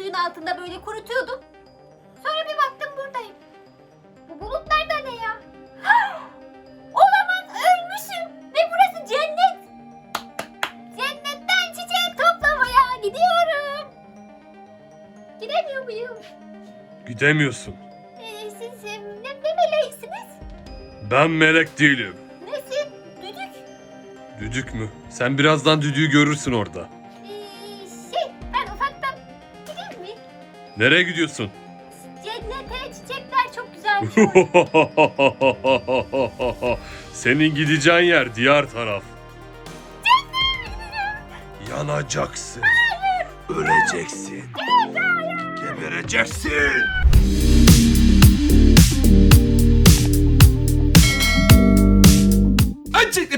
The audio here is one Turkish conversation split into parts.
suyun altında böyle kurutuyordum. Sonra bir baktım buradayım. Bu bulutlar da ne ya? Olamaz ölmüşüm. Ve burası cennet. Cennetten çiçek toplamaya gidiyorum. Gidemiyor muyum? Gidemiyorsun. Ee, siz e, ne, ne meleğisiniz? Ben melek değilim. Nesin? Düdük. Düdük mü? Sen birazdan düdüğü görürsün orada. Nereye gidiyorsun? Cennete çiçekler çok güzelmiş. Senin gideceğin yer diğer taraf. Yanacaksın. Öleceksin. Gebereceksin.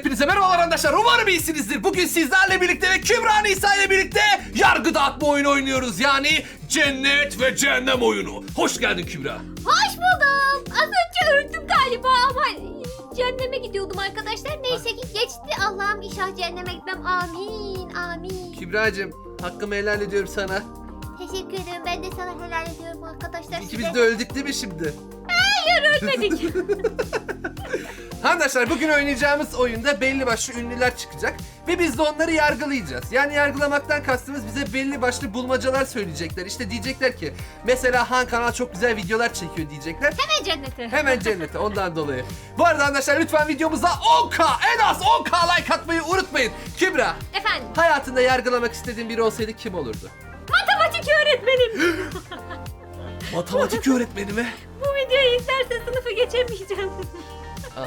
Hepinize merhabalar arkadaşlar. Umarım iyisinizdir. Bugün sizlerle birlikte ve Kübra Nisa ile birlikte yargı dağıtma oyunu oynuyoruz. Yani cennet ve cehennem oyunu. Hoş geldin Kübra. Hoş buldum. Az önce öldüm galiba ama cehenneme gidiyordum arkadaşlar. Neyse ki geçti. Allah'ım inşallah cehenneme gitmem. Amin. Amin. Kübra'cığım hakkımı helal ediyorum sana. Teşekkür ederim. Ben de sana helal ediyorum arkadaşlar. İkimiz de öldük değil mi şimdi? ölmedik. Arkadaşlar bugün oynayacağımız oyunda belli başlı ünlüler çıkacak ve biz de onları yargılayacağız. Yani yargılamaktan kastımız bize belli başlı bulmacalar söyleyecekler. İşte diyecekler ki mesela Han kanal çok güzel videolar çekiyor diyecekler. Hemen cennete. Hemen cennete ondan dolayı. Bu arada arkadaşlar lütfen videomuza 10k en az 10k like atmayı unutmayın. Kübra Efendim. hayatında yargılamak istediğin biri olsaydı kim olurdu? Matematik öğretmenim. Matematik öğretmeni mi? Bu videoyu izlerse sınıfı geçemeyeceğim. Aa,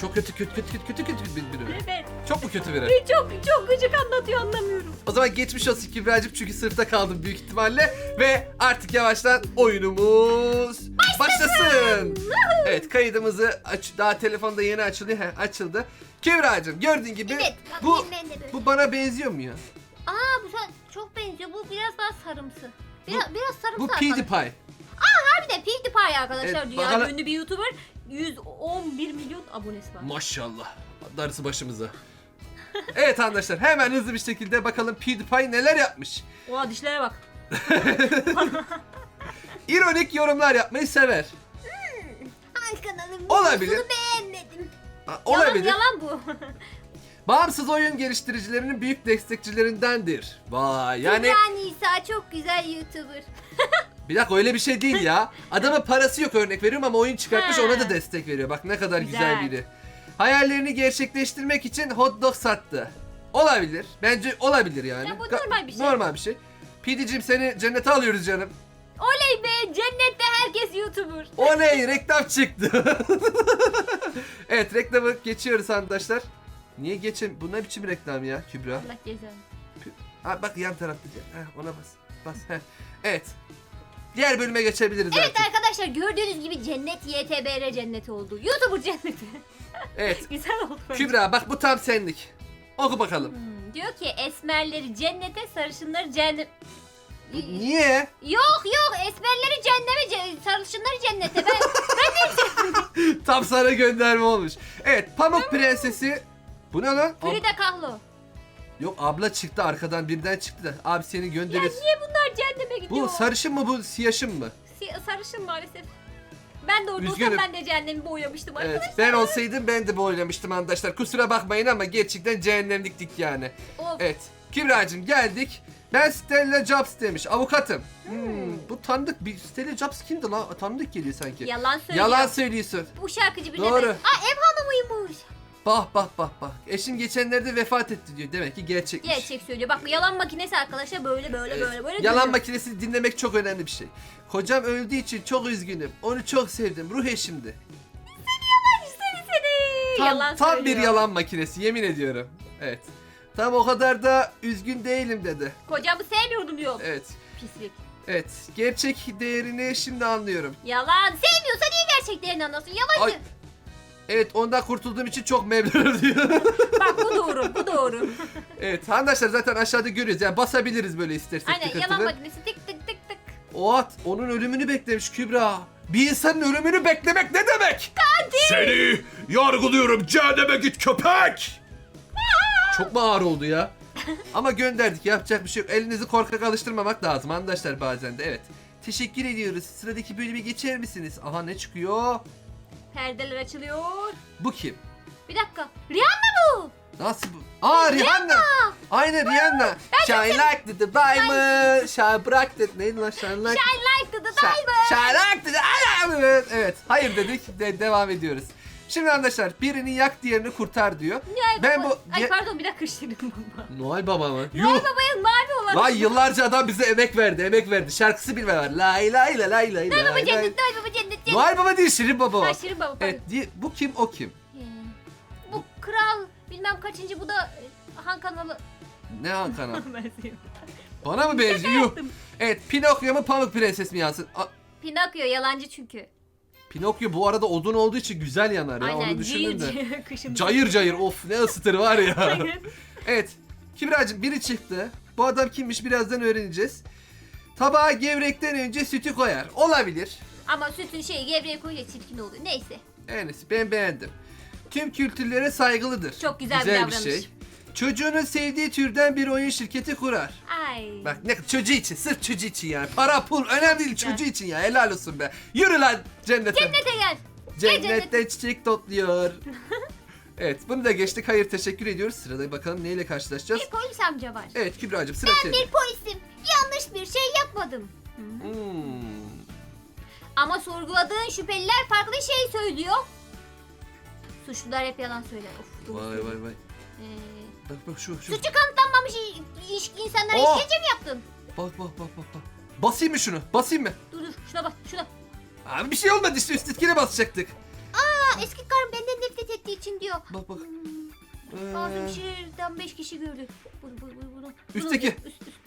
çok kötü kötü kötü kötü kötü kötü bir biri. evet. Çok mu kötü biri? Ve çok çok gıcık anlatıyor anlamıyorum. O zaman geçmiş olsun Kübra'cığım çünkü sınıfta kaldım büyük ihtimalle. Ve artık yavaştan oyunumuz başlasın. Evet kaydımızı aç daha telefonda yeni açılıyor. He, açıldı. Kübra'cığım gördüğün gibi Evet. bu de böyle. bu bana benziyor mu ya? Aa bu çok benziyor. Bu biraz daha sarımsı. Biraz, biraz sarımsı Bu arkadaşlar. PewDiePie. Bir de PewDiePie arkadaşlar. Evet, Dünya bakalım- ünlü bir YouTuber. 111 milyon abonesi var. Maşallah. Darısı başımıza. evet arkadaşlar hemen hızlı bir şekilde bakalım PewDiePie neler yapmış. Oha dişlere bak. İronik yorumlar yapmayı sever. Ay kanalım Olabilir. videosunu beğenmedim. Ha, Olabilir. Yalan, yalan bu. Bağımsız oyun geliştiricilerinin büyük destekçilerindendir. Vay yani Kübra Nisa çok güzel YouTuber. Bir dakika öyle bir şey değil ya. Adamın parası yok örnek veriyorum ama oyun çıkartmış ona da destek veriyor. Bak ne kadar güzel, Güzel. biri. Hayallerini gerçekleştirmek için hot dog sattı. Olabilir. Bence olabilir yani. Ya bu Ga- normal bir şey. Normal bir şey. PD'cim seni cennete alıyoruz canım. Oley be cennette herkes YouTuber. O ne? Reklam çıktı. evet reklamı geçiyoruz arkadaşlar. Niye geçin? Bu ne biçim reklam ya Kübra? Allah cezanı. Ha bak yan tarafta. Ha, ona bas. Bas. Heh. Evet. Diğer bölüme geçebiliriz Evet artık. arkadaşlar gördüğünüz gibi cennet YTBR cenneti oldu. YouTuber cenneti. Evet. güzel oldu. bence. Kübra bak bu tam senlik. Oku bakalım. Hmm, diyor ki esmerleri cennete sarışınları cehennem... Niye? Yok yok esmerleri cehenneme ce- sarışınları cennete. Ben, Tam sana gönderme olmuş. Evet Pamuk Prensesi. Bu ne lan? Frida Kahlo. Yok abla çıktı arkadan birden çıktı da. Abi seni Ya gönderir. niye bunlar cehenneme gidiyor? Bu sarışın mı bu siyaşın mı? Si- sarışın maalesef. Ben de orada olsam Üzgünüm. ben de cehennemi boyamıştım Evet arkadaşlar. ben olsaydım ben de bu oynamıştım arkadaşlar. Kusura bakmayın ama gerçekten cehennemliktik yani. Of. Evet Kübra'cığım geldik. Ben Stella Jobs demiş avukatım. Hmm, bu tanıdık bir Stella Jobs kimdi lan? Tanıdık geliyor sanki. Yalan söylüyor. Yalan söylüyorsun. Bu şarkıcı bir Doğru. Aa ev hanımıymış. Bak bak bak bak. Eşim geçenlerde vefat etti diyor. Demek ki gerçekmiş. Gerçek söylüyor. Bak yalan makinesi arkadaşlar böyle böyle böyle böyle. Yalan dönüyor. makinesi dinlemek çok önemli bir şey. Kocam öldüğü için çok üzgünüm. Onu çok sevdim. Ruh eşimdi. Tam, yalan tam bir söylüyor. yalan makinesi yemin ediyorum. Evet. Tam o kadar da üzgün değilim dedi. Kocamı sevmiyordum diyor. Evet. Pislik. Evet. Gerçek değerini şimdi anlıyorum. Yalan. Sevmiyorsa niye gerçeklerini anlasın? Yalancı. Ay. Evet ondan kurtulduğum için çok memnunum diyor. Bak bu doğru. Bu doğru. evet arkadaşlar zaten aşağıda görüyoruz. Yani basabiliriz böyle istersek Aynen yalan tıkırtılı. makinesi tık tık tık tık. Oha onun ölümünü beklemiş Kübra. Bir insanın ölümünü beklemek ne demek? Seni yargılıyorum cehenneme git köpek. Çok mu ağır oldu ya? Ama gönderdik yapacak bir şey yok. Elinizi korkak alıştırmamak lazım arkadaşlar bazen de evet. Teşekkür ediyoruz. Sıradaki bölüme geçer misiniz? Aha ne çıkıyor? Perdeler açılıyor. Bu kim? Bir dakika. Rihanna bu. Nasıl bu? Aa Rihanna. Aynen Rihanna. Shine like the diamond. Shine bırak the... Neydi lan shine like? I like the Shine- diamond. Shine like the diamond. Evet. Hayır dedik. De devam ediyoruz. Şimdi arkadaşlar birini yak diğerini kurtar diyor. Noel Ben Baba- bu- Ay pardon bir dakika karıştırdım baba. Noel Baba mı? Noel. Baba'ya mavi olan. Lan yıllarca adam bize emek verdi, emek verdi. Şarkısı bilme var. Lay lay lay lay lay Noel Baba lay. cennet, Noel Baba cennet, cennet. Noel Baba değil, Şirin Baba. Ha, Şirin Baba pardon. Evet, di- bu kim o kim? Ee, Bu kral bilmem kaçıncı bu da e, Han kanalı. Ne Han kanal? Bana mı benziyor? Yuh. Evet, Pinokyo mu Pamuk Prenses mi yansın? A- Pinokyo yalancı çünkü. Pinokyo bu arada odun olduğu için güzel yanar ya. Aynen Onu düşündüm de. cayır kışın. Cayır cayır of ne ısıtır var ya. Evet, Kibracığım biri çıktı. Bu adam kimmiş birazdan öğreneceğiz. Tabağa gevrekten önce sütü koyar. Olabilir. Ama sütün şeyi gevreğe koyunca çirkin oluyor. Neyse. İyisi ben beğendim. Tüm kültürlere saygılıdır. Çok güzel bir bir davranış. şey. Çocuğunun sevdiği türden bir oyun şirketi kurar. Ay. Bak ne çocuğu için, sırf çocuğu için yani. Para pul önemli değil çocuğu için ya. Helal olsun be. Yürü lan cennete. Cennete gel. Gel Cennette çiçek topluyor. evet bunu da geçtik. Hayır teşekkür ediyoruz. Sırada bakalım neyle karşılaşacağız. Bir polis amca var. Evet Kübra'cığım sıra Ben senin. bir polisim. Yanlış bir şey yapmadım. Hmm. Ama sorguladığın şüpheliler farklı şey söylüyor. Suçlular hep yalan söyler. Of, doğru Vay söylüyor. vay vay. Ee, Bak bak şu şu. suçu kanıtlanmamış i- iş, insanlara Oh! işkence mi yaptın? Bak bak bak bak. bak. Basayım mı şunu? Basayım mı? Dur dur şuna bak şuna. Abi bir şey olmadı işte üstlükine basacaktık. Aa, eski karım benden nefret ettiği için diyor. Bak bak. Hmm, Ee, kişilerden 5 kişi gördü. Bunu, bunu, bunu, bunu. Üstteki. Üst, üst.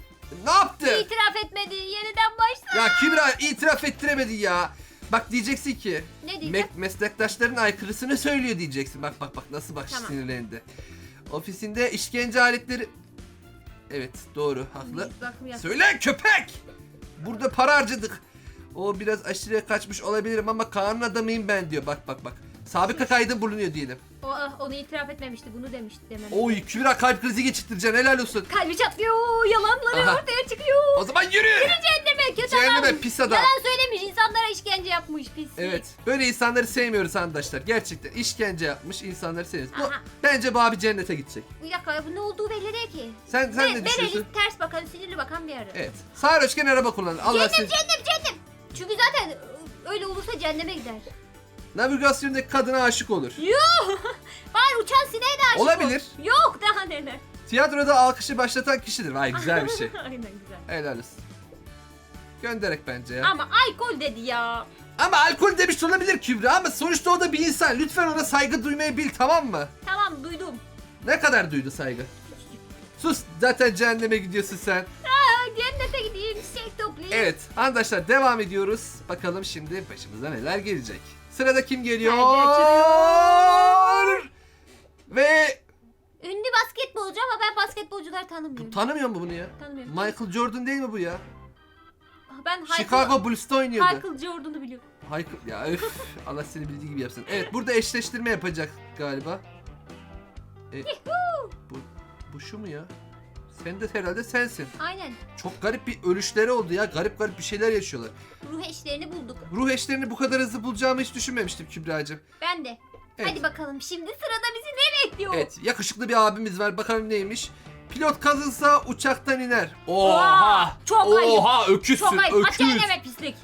ne yaptı? İtiraf etmedi. Yeniden başla. Ya Kübra itiraf ettiremedi ya. Bak diyeceksin ki Ne diyeceğim? me- meslektaşların aykırısını söylüyor diyeceksin. Bak bak bak nasıl bak Tamam. sinirlendi. Ofisinde işkence aletleri... Evet doğru haklı. Söyle köpek! Burada para harcadık. O biraz aşırıya kaçmış olabilirim ama Kaan'ın adamıyım ben diyor. Bak bak bak. Sabıka kaydı bulunuyor diyelim. O, ah, onu itiraf etmemişti. Bunu demişti demem. Oy Kübra kalp krizi geçirtireceksin helal olsun. Kalbi çatlıyor. Yalanları Aha. ortaya çıkıyor. O zaman yürü! Cehenneme kötü Cehenneme adam. pis adam. Yalan söylemiş. insanlara işkence yapmış pis. Evet. Böyle insanları sevmiyoruz arkadaşlar. Gerçekten işkence yapmış insanları sevmiyoruz. Bu, Aha. bence bu abi cennete gidecek. Bir dakika bu ne olduğu belli değil ki. Sen sen ne düşünüyorsun? Ters bakan sinirli bakan bir arı. Evet. Sarhoşken araba kullan. Allah Cehennem seni. cehennem cehennem. Çünkü zaten öyle olursa cehenneme gider. Navigasyondaki kadına aşık olur. Yuh! Var uçan sineğe de aşık Olabilir. ol. Yok daha neler. Tiyatroda alkışı başlatan kişidir. Vay güzel bir şey. Aynen güzel. Helal olsun. Gönderek bence ya. Ama alkol dedi ya. Ama alkol demiş olabilir Kübra ama sonuçta o da bir insan. Lütfen ona saygı duymayı bil tamam mı? Tamam duydum. Ne kadar duydu saygı? Sus zaten cehenneme gidiyorsun sen. Aa, cennete gideyim çiçek toplayayım. Evet arkadaşlar devam ediyoruz. Bakalım şimdi başımıza neler gelecek. Sırada kim geliyor? Perde Ve Ünlü basketbolcu ama ben basketbolcuları tanımıyorum. tanımıyor mu bunu ya? Tanımıyorum. Michael Jordan değil mi bu ya? ben Michael, Chicago Bulls'ta oynuyordu. Michael Jordan'ı biliyorum. Michael ya öf Allah seni bildiği gibi yapsın. Evet burada eşleştirme yapacak galiba. E, bu, bu şu mu ya? Sen de herhalde sensin. Aynen. Çok garip bir ölüşleri oldu ya. Garip garip bir şeyler yaşıyorlar. Ruh eşlerini bulduk. Ruh eşlerini bu kadar hızlı bulacağımı hiç düşünmemiştim Kübra'cığım. Ben de. Evet. Hadi bakalım şimdi sırada bizi ne bekliyor? Evet yakışıklı bir abimiz var. Bakalım neymiş. Pilot kazınsa uçaktan iner. Oha! Oha! Çok ayıp. Oha öküzsün Çok ayıp. Aç öküz. cehenneme pislik.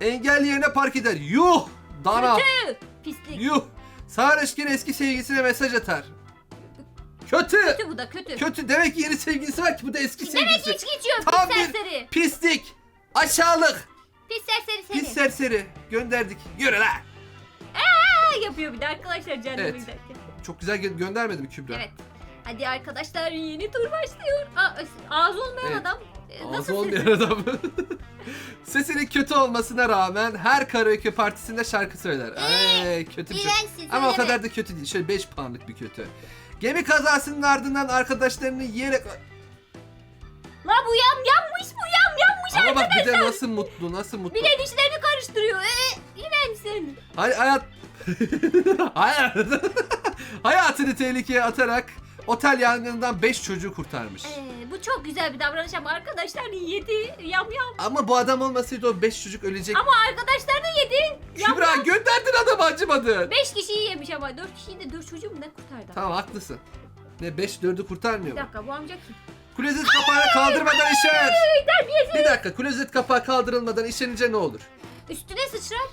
Engel yerine park eder. Yuh! Dana. Kötü. Pislik. Yuh! Sarhoşken eski sevgilisine mesaj atar. Kötü. Kötü bu da kötü. Kötü. Demek ki yeni sevgilisi var ki bu da eski Demek sevgilisi. hiç geçiyor Tam pis bir- serseri. Pislik. Aşağılık. Pis serseri seni. Pis serseri. Gönderdik. Yürü lan. Aa, yapıyor bir de arkadaşlar cehenneme Evet. giderken. Çok güzel gö- göndermedi mi Kübra? Evet. Hadi arkadaşlar yeni tur başlıyor. Aa, ağzı olmayan Evet. adam. e, Ağzı Nasıl olmayan adam. Sesinin kötü olmasına rağmen her karaoke partisinde şarkı söyler. Ay kötü bir şey. İğrençsin Ama o söyleme. kadar da kötü değil. Şöyle 5 puanlık bir kötü. Gemi kazasının ardından arkadaşlarını yiyerek... La bu yam yanmış bu yam yanmış Ama bak bir de arkadaşlar. nasıl mutlu, nasıl mutlu. Bir de dişlerini karıştırıyor. Ee, iğrençsin. Hay hayat... hayat... Hayatını tehlikeye atarak Otel yangınından 5 çocuğu kurtarmış. Ee, bu çok güzel bir davranış ama arkadaşlar yedi. Yam yam. Ama bu adam olmasaydı o 5 çocuk ölecek. Ama arkadaşlar da yedi. Yam Kübra gönderdin adamı acımadın. Beş kişiyi yemiş ama dört kişiyi de dört çocuğu mu ne kurtardı? Tamam haklısın. Ne 5 4'ü kurtarmıyor Bir mu? dakika bu amca kim? Klozet kapağını kaldırmadan işer. Bir dakika klozet kapağı kaldırılmadan işenince ne olur? Üstüne sıçrar.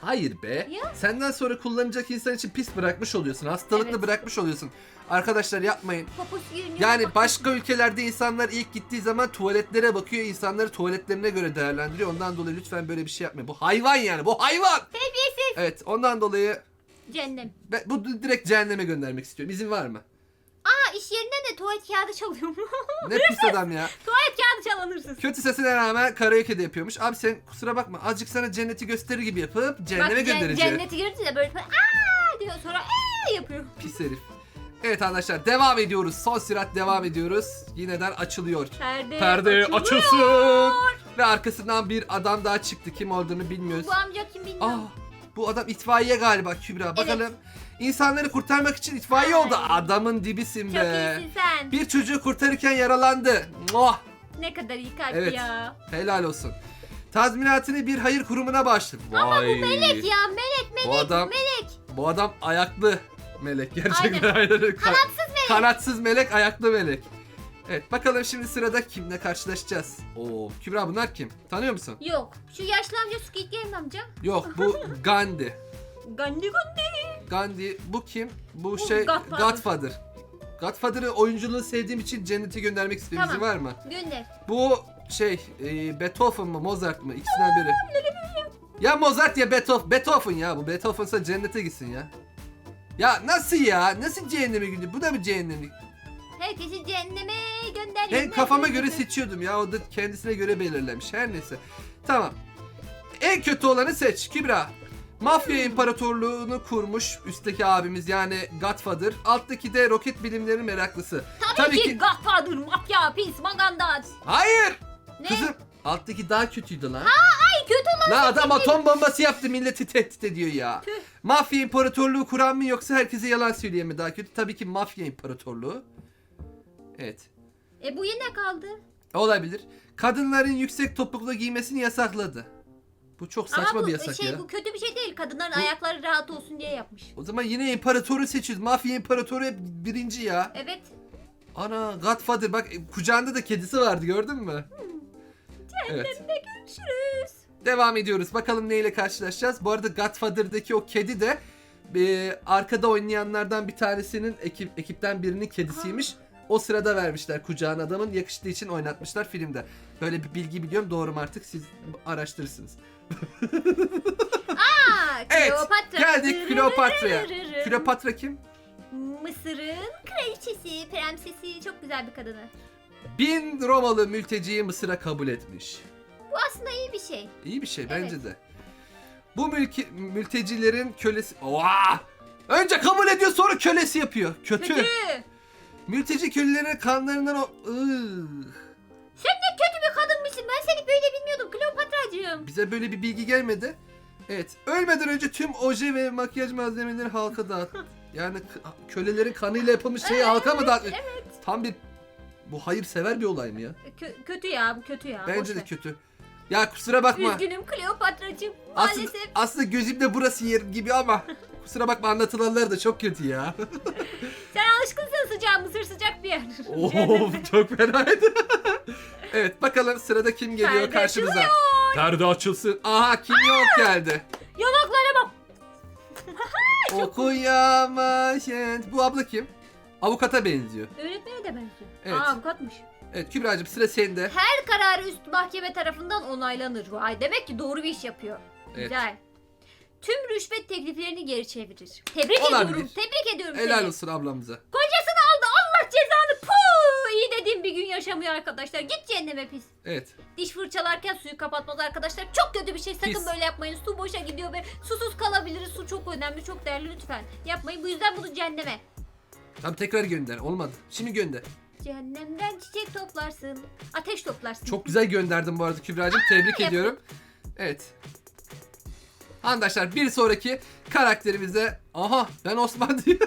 Hayır be. Ya. Senden sonra kullanacak insan için pis bırakmış oluyorsun. Hastalıklı Evet. bırakmış oluyorsun. Arkadaşlar yapmayın. Görünüyor. Yani başka ülkelerde insanlar ilk gittiği zaman tuvaletlere bakıyor. insanları tuvaletlerine göre değerlendiriyor. Ondan dolayı lütfen böyle bir şey yapmayın. Bu hayvan yani. Bu hayvan. Terbiyesiz. Evet ondan dolayı Cehennem. ben, bu direkt cehenneme göndermek istiyorum. İzin var mı? Aa iş yerinden de tuvalet kağıdı çalıyor mu? Ne pis adam ya. tuvalet kağıdı çalan hırsız. Kötü sesine rağmen karaoke de yapıyormuş. Abi sen kusura bakma azıcık sana cenneti gösterir gibi yapıp cehenneme Bak, ce- göndereceğim. Cenneti görünce de böyle aa diyor sonra ee yapıyor. Pis herif. Evet arkadaşlar devam ediyoruz. Son sürat devam ediyoruz. Yineden açılıyor. Perde, Perde açılıyor. açılsın. Ve arkasından bir adam daha çıktı. Kim olduğunu bilmiyoruz. Bu amca kim bilmiyorum. Ah, bu adam itfaiye galiba Kübra. Bakalım. İnsanları kurtarmak için itfaiye Ay. oldu. Adamın dibisin Çok be. iyisin sen. Bir çocuğu kurtarırken yaralandı. Muah! Ne kadar iyi kalp Evet. ya. Helal olsun. Tazminatını bir hayır kurumuna bağışladı. Ama Vay. bu melek ya melek melek Bu adam, melek. bu adam ayaklı melek. Gerçekten Aynen. Kanatsız melek. Kanatsız melek, ayaklı melek. Evet bakalım şimdi sırada kimle karşılaşacağız? Oo Kübra bunlar kim? Tanıyor musun? Yok. Şu yaşlı amca Squid Game amca. Yok bu Gandhi. Gandhi Gandhi. Gandhi bu kim? Bu, Bu şey Godfather. Godfather. Godfather'ı oyunculuğunu sevdiğim için cennete göndermek istiyorum. Tamam. İzin var mı? Gönder. Bu şey e, Beethoven mı Mozart mı? İkisinden biri. Ya Mozart ya Beethoven. Beethoven ya bu. Beethoven'sa cennete gitsin ya. Ya nasıl ya? Nasıl cehenneme gidiyor? Bu da mı cehennemlik? Herkesi cehenneme gönder. Ben gönder, kafama gönder. göre seçiyordum ya. O da kendisine göre belirlemiş. Her neyse. Tamam. En kötü olanı seç Kübra. Mafya imparatorluğunu kurmuş üstteki abimiz yani Godfather. Alttaki de roket bilimleri meraklısı. Tabii, ki, Godfather, mafya, pis, magandaz. Hayır! Ne? Kızım alttaki daha kötüydü lan. Ay kötü olan. La adam atom bombası yaptı milleti tehdit ediyor ya. Tüh. Mafya imparatorluğu kuran mı yoksa herkese yalan söyleyen mi daha kötü? Tabii ki mafya imparatorluğu. Evet. E bu yine kaldı. Olabilir. Kadınların yüksek topuklu giymesini yasakladı. Bu çok saçma Ama bu bir yasak şey, ya. Bu kötü bir şey değil. Kadınların Bu- ayakları rahat olsun diye yapmış. O zaman yine imparatoru seçiyoruz. Mafya imparatoru hep birinci ya. Evet. Ana Godfather bak e, kucağında da kedisi vardı gördün mü? Evet. Cehennemde görüşürüz. Devam ediyoruz. Bakalım neyle karşılaşacağız. Bu arada Godfather'daki o kedi de e, arkada oynayanlardan bir tanesinin ekip, ekipten birinin kedisiymiş. O sırada vermişler kucağına adamın yakıştığı için oynatmışlar filmde. Böyle bir bilgi biliyorum doğru mu artık siz araştırırsınız. Aa, Evet, Kleopatra. geldik Kleopatra'ya. Kleopatra kim? Mısır'ın kraliçesi, prensesi. Çok güzel bir kadını. Bin Romalı mülteciyi Mısır'a kabul etmiş. Bu aslında iyi bir şey. İyi bir şey bence Evet. de. Bu mülki, mültecilerin kölesi... Oha! Önce kabul ediyor sonra kölesi yapıyor. Kötü. Kötü. Mülteci köylülerin kanlarından o... Sen de kötü bir kadınmışsın. Ben seni böyle bilmiyordum Kleopatra'cığım. Bize böyle bir bilgi gelmedi. Evet. Ölmeden önce tüm oje ve makyaj malzemeleri halka dağıt. Yani kölelerin kanıyla yapılmış şeyi halka mı dağıt? Evet. Tam bir... Bu hayırsever bir olay mı ya? Kö- kötü ya bu kötü ya. Bence Boş de ver. kötü. Ya kusura bakma. Üzgünüm Kleopatra'cığım. Aslında, Maalesef. aslında gözümde burası yer gibi ama kusura bakma anlatılanlar da çok kötü ya. Sen alışkınsın sıcağa mısır sıcak bir yer. Oo çok fenaydı. evet bakalım sırada kim geliyor Perde karşımıza. açılıyor. Perde açılsın. Aha kim yok geldi. Yanaklara bak. Okuyamaşent. Bu abla kim? Avukata benziyor. Öğretmene de benziyor. Evet. Aa avukatmış. Evet Kübra'cığım sıra sende. Her kararı üst mahkeme tarafından onaylanır. Vay demek ki doğru bir iş yapıyor. Evet. Güzel. Tüm rüşvet tekliflerini geri çevirir. Tebrik Olabilir. ediyorum. Tebrik ediyorum Helal seni. olsun ablamıza. Kocasını aldı. Allah cezanı. Puh! İyi dediğim bir gün yaşamıyor arkadaşlar. Git cehenneme pis. Evet. Diş fırçalarken suyu kapatmaz arkadaşlar. Çok kötü bir şey. Sakın Pis. böyle yapmayın. Su boşa gidiyor ve susuz kalabiliriz. Su çok önemli, çok değerli lütfen. Yapmayın. Bu yüzden bunu cehenneme. Tamam tekrar gönder. Olmadı. Şimdi gönder. Cehennemden çiçek toplarsın. Ateş toplarsın. Çok güzel gönderdin bu arada Kübra'cığım. Tebrik ediyorum. Evet. Arkadaşlar bir sonraki karakterimize... Aha ben Osman diye.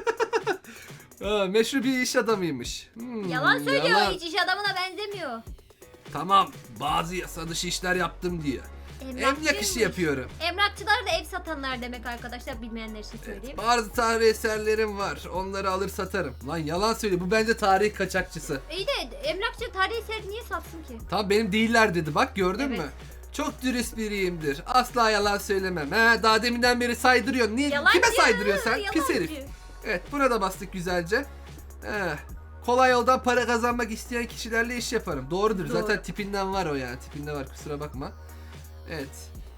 Ha, meşhur bir iş adamıymış. Hmm, Yalan söylüyor. yalan. Hiç iş adamına benzemiyor. Tamam bazı yasa dışı işler yaptım diye. Emlak işi yapıyorum. Emlakçılar da ev satanlar demek arkadaşlar bilmeyenler için söyleyeyim. Evet, bazı tarih eserlerim var. Onları alır satarım. Lan yalan söylüyor. Bu bence tarih kaçakçısı. İyi de emlakçı tarihi eseri niye satsın ki? Tamam benim değiller dedi. Bak gördün Evet. mü? Çok dürüst biriyimdir. Asla yalan söylemem. He, daha deminden beri saydırıyorsun. Niye? Yalancı. Kime saydırıyorsun sen? Pis yalancı. herif. Evet buna da bastık güzelce. He. Kolay yoldan para kazanmak isteyen kişilerle iş yaparım. Doğrudur. Doğru. Zaten tipinden var o yani. Tipinde var kusura bakma. Evet.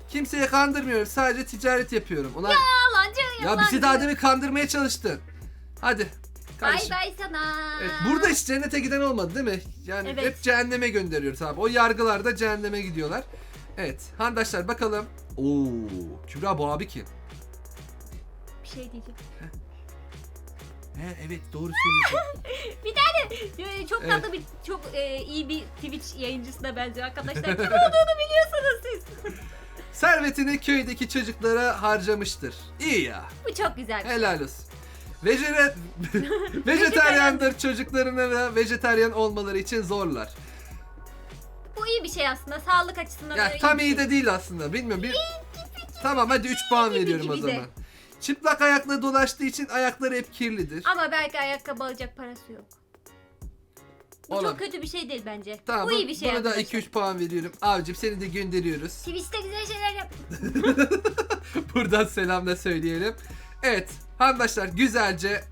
Kimseye kandırmıyorum. Sadece ticaret yapıyorum. Ulan Yalancı ya yalancı. bizi daha demin kandırmaya çalıştın. Hadi. Bay Kardeşim. bay sana. Evet, burada hiç cennete giden olmadı değil mi? Yani Evet. hep cehenneme gönderiyoruz abi. O yargılar da cehenneme gidiyorlar. Evet. Handaşlar bakalım. Oo, Kübra bu abi kim? Bir şey diyecek. He evet doğru söylüyorsun. Ee, Çok Evet. tatlı bir, çok e, iyi bir Twitch yayıncısına benziyor arkadaşlar. Kim olduğunu biliyorsunuz siz. Servetini köydeki çocuklara harcamıştır. İyi ya. Bu çok güzel. bir şey. Helal olsun. Vejere... Vejetaryandır çocuklarına ve vejetaryen olmaları için zorlar. İyi bir şey aslında. Sağlık açısından Ya böyle tam iyi şey. de değil aslında. Bilmiyorum. Bir... Tamam hadi 3 puan veriyorum o gibi de. zaman. Çıplak ayakla dolaştığı için ayakları hep kirlidir. Ama belki ayakkabı alacak parası yok. Bu Oğlum. çok kötü bir şey değil bence. Tamam bu iyi bir şey buna da arkadaşlar. 2-3 puan veriyorum. Avcım seni de gönderiyoruz. Twitch'te güzel şeyler yap. Buradan selam da söyleyelim. Evet arkadaşlar güzelce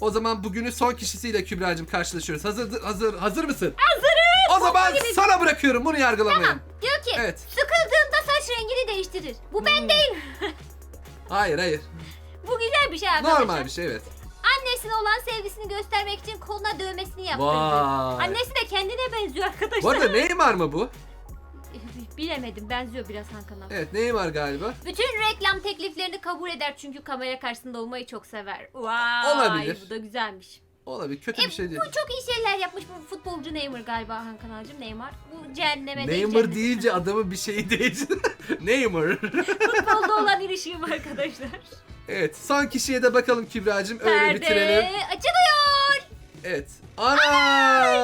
o zaman bugünün son kişisiyle Kübra'cığım karşılaşıyoruz. Hazır hazır hazır mısın? Hazırım. O zaman gibi. sana bırakıyorum bunu yargılamayı. Diyor ki Evet. sıkıldığında saç rengini değiştirir. Bu ben Hmm. değil. Hayır hayır. Bu güzel bir şey arkadaşlar. Normal bir şey evet. Annesine olan sevgisini göstermek için koluna dövmesini yaptırdı. Vay. Annesi de kendine benziyor arkadaşlar. Bu arada Neymar mı bu? Bilemedim benziyor biraz Hakan abi. Evet Neymar galiba. Bütün reklam tekliflerini kabul eder çünkü kamera karşısında olmayı çok sever. Vay, Olabilir. Bu da güzelmiş. Olabilir kötü E, bir şey değil. Bu çok iyi şeyler yapmış bu futbolcu Neymar galiba Hakan abicim Neymar. Bu cehenneme değil, Neymar deyince adamın bir şeyi değil. Neymar. Futbolda olan ilişkim arkadaşlar. evet son kişiye de bakalım Kübra'cığım öyle Perde bitirelim. açılıyor. Evet. Ana!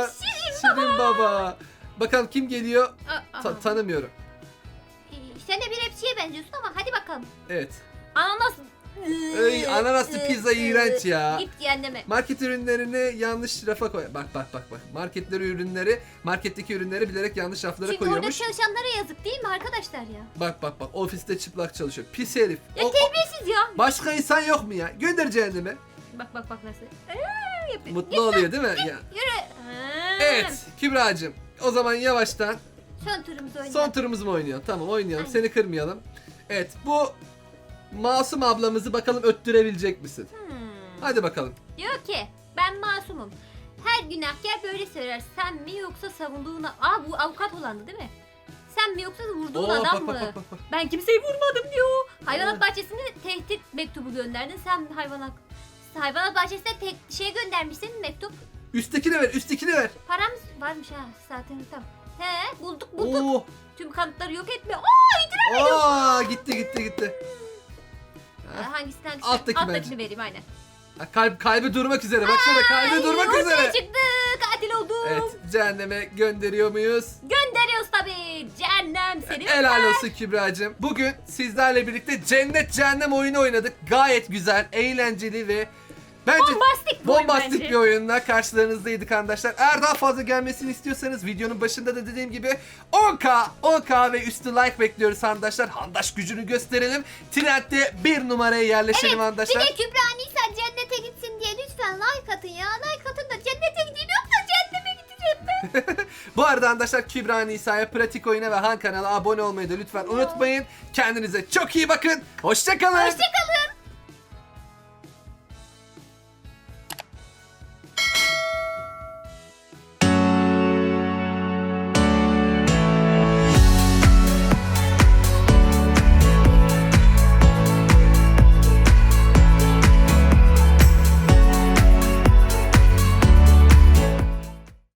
Şirin Şirin baba. Bakalım kim geliyor? Aa, Ta- aha. tanımıyorum. Ee, Sen de bir rapçiye benziyorsun ama hadi bakalım. Evet. Ananas. Ey, ananaslı pizza iğrenç ya. Git cehenneme. Market ürünlerini yanlış rafa koy. Bak bak bak bak. Marketleri ürünleri, marketteki ürünleri bilerek yanlış raflara Çünkü orada koyuyormuş. çalışanlara yazık değil mi arkadaşlar ya? Bak bak bak. Ofiste çıplak çalışıyor. Pis herif. Ya O- o- terbiyesiz ya. başka insan yok mu ya? Gönder cehenneme. Bak bak bak nasıl. Ee, yapıyor. Mutlu oluyor değil mi? Ya. Yürü. Ha. Evet Kübra'cığım. O zaman yavaştan Son turumuzu oynayalım. son turumuz mu oynuyor? Tamam oynayalım. Aynen. Seni kırmayalım. Evet bu masum ablamızı bakalım öttürebilecek misin? Hmm. Hadi bakalım. Diyor ki ben masumum. Her günahkar böyle söyler. Sen mi yoksa savunduğuna... Aa bu avukat olandı değil mi? Sen mi yoksa vurduğun Oo, adam bak, mı? bak, bak, bak. Ben kimseyi vurmadım diyor. Hayvanat Evet. bahçesine tehdit mektubu gönderdin. Sen hayvanat hayvanat bahçesine tek şey göndermişsin mektup. Üsttekini ver, üsttekini ver. Param varmış ha zaten tamam. He bulduk bulduk. Oo. Tüm kanıtları yok etme. Aa itiraf. Aa, gitti gitti gitti. Ha, Hangisini hangisini? Alttaki Alttakini bence. vereyim aynen. Kalp, kalbi durmak üzere. Baksana kalbi Ay, durmak ortaya üzere. çıktı. Katil oldum. Evet cehenneme gönderiyor muyuz? Gönderiyoruz tabii. Cehennem seni. Helal olsun Kübra'cığım. Bugün sizlerle birlikte cennet cehennem oyunu oynadık. Gayet güzel, eğlenceli ve bence Bombastik bir oyun bombastik bence. bir oyunla karşılarınızdaydık arkadaşlar. Eğer daha fazla gelmesini istiyorsanız videonun başında da dediğim gibi 10k, 10k ve üstü like bekliyoruz arkadaşlar. Handaş gücünü gösterelim. Trendde bir numaraya yerleşelim Bir arkadaşlar. de Kübra Nisa cennete gitsin diye lütfen like atın ya. Like atın da cennete gideyim yoksa cehenneme gideceğim ben. Bu arada arkadaşlar Kübra Nisa'ya Pratik Oyuna ve Han kanala abone olmayı da lütfen unutmayın. Kendinize çok iyi bakın. Hoşçakalın. Hoşçakalın.